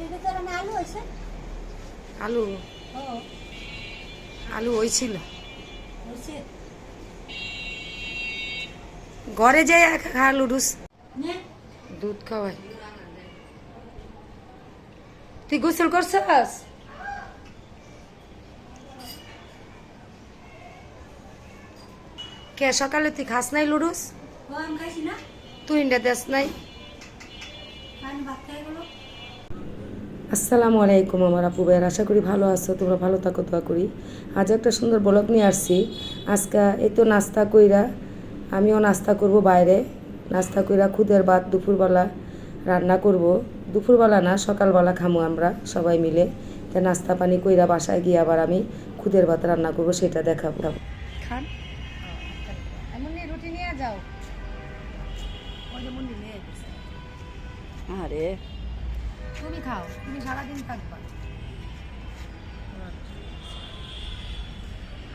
ভিতরে আলু আলু? হয়েছিল। ঘরে যাই খা লুডুস দুধ খাওয়াই। তুই গোসল করছস? কে সকালে তুই খাস নাই লুডুস? না। তুই ইন্ডা দেস নাই। ভাত খাই আসসালামু আলাইকুম আমার আপু ভাইয়ের আশা করি ভালো আছো তোমরা ভালো থাকো দোয়া করি। আজ একটা সুন্দর ব্লগ নিয়ে আসছি। আজকে এই তো নাস্তা কইরা আমিও নাস্তা করব বাইরে। নাস্তা কইরা খুদের ভাত দুপুরবেলা রান্না করব। দুপুরবেলা না সকালবেলা খামো আমরা সবাই মিলে। তা নাস্তা পানি কইরা বাসায় গিয়ে আবার আমি খুদের ভাত রান্না করব সেটা দেখাবো। খান? এমন রুটি নিয়ে যাও। ওই যে মন্দির নিয়ে আরে তুমি খাও তুমি সারাদিন থাকবা।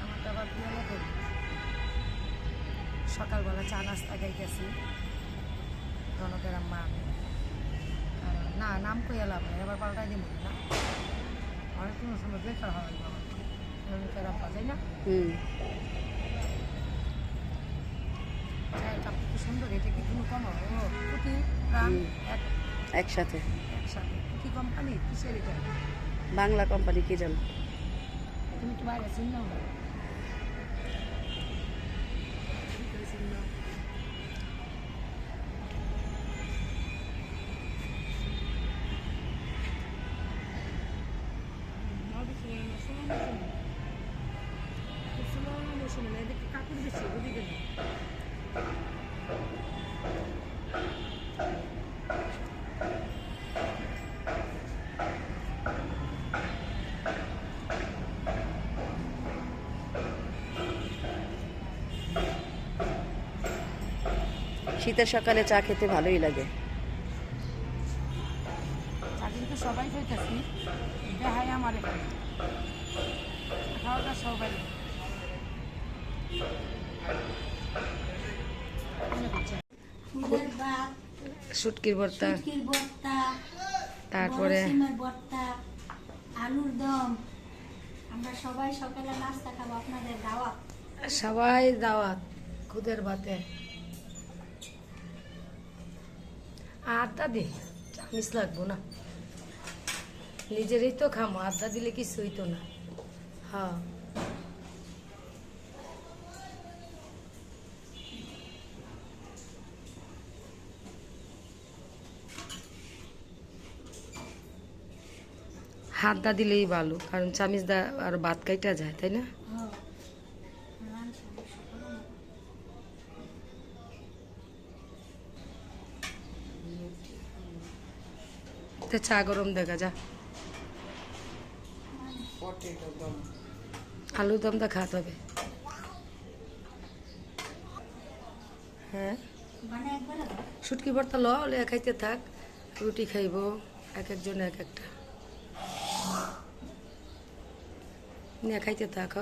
আমার তো আবার প্রিয় মতো সকালবেলা চা নাস্তা খাইতেছি রনকের আম্মা আমি। আর না নাম কই এলাম এবার পাল্টাই দিব না? আর কোনো সময় বেকার হয় রনকের আব্বা তাই না? চায়ের কাপ সুন্দর এটা কি কোনো কম একসাথে। কি কোম্পানি কিসের এটা? বাংলা কোম্পানি কি জানো? তুমি কি বাইরে চিনলাম না শীতের সকালে চা খেতে ভালোই লাগে। সবাই খাইতেছি আমার খাওয়াটা সবাই। শুটকির ভর্তা তারপরে আলুর দম। আমরা সবাই সকালে নাস্তা খাব আপনাদের দাওয়াত? সবাই দাওয়াত খুদের ভাতে। আড্ডা দে চামিস লাগবো না। নিজেরই তো খামো, আড্ডা দিলে কিছু হইতো না। হ্যাঁ। হাত দা দিলেই ভালো, কারণ চামিচ দা আর ভাত কাইটা যায়, তাই না হ্যাঁ রাঁধছি আমি সকালে। তো চা গরম দেখা যা। আলু দমটা খাতে হবে। হ্যাঁ? শুটকি ভর্তা ল খাইতে থাক। রুটি খাইব, এক একজন এক একটা। খাইতে থাক।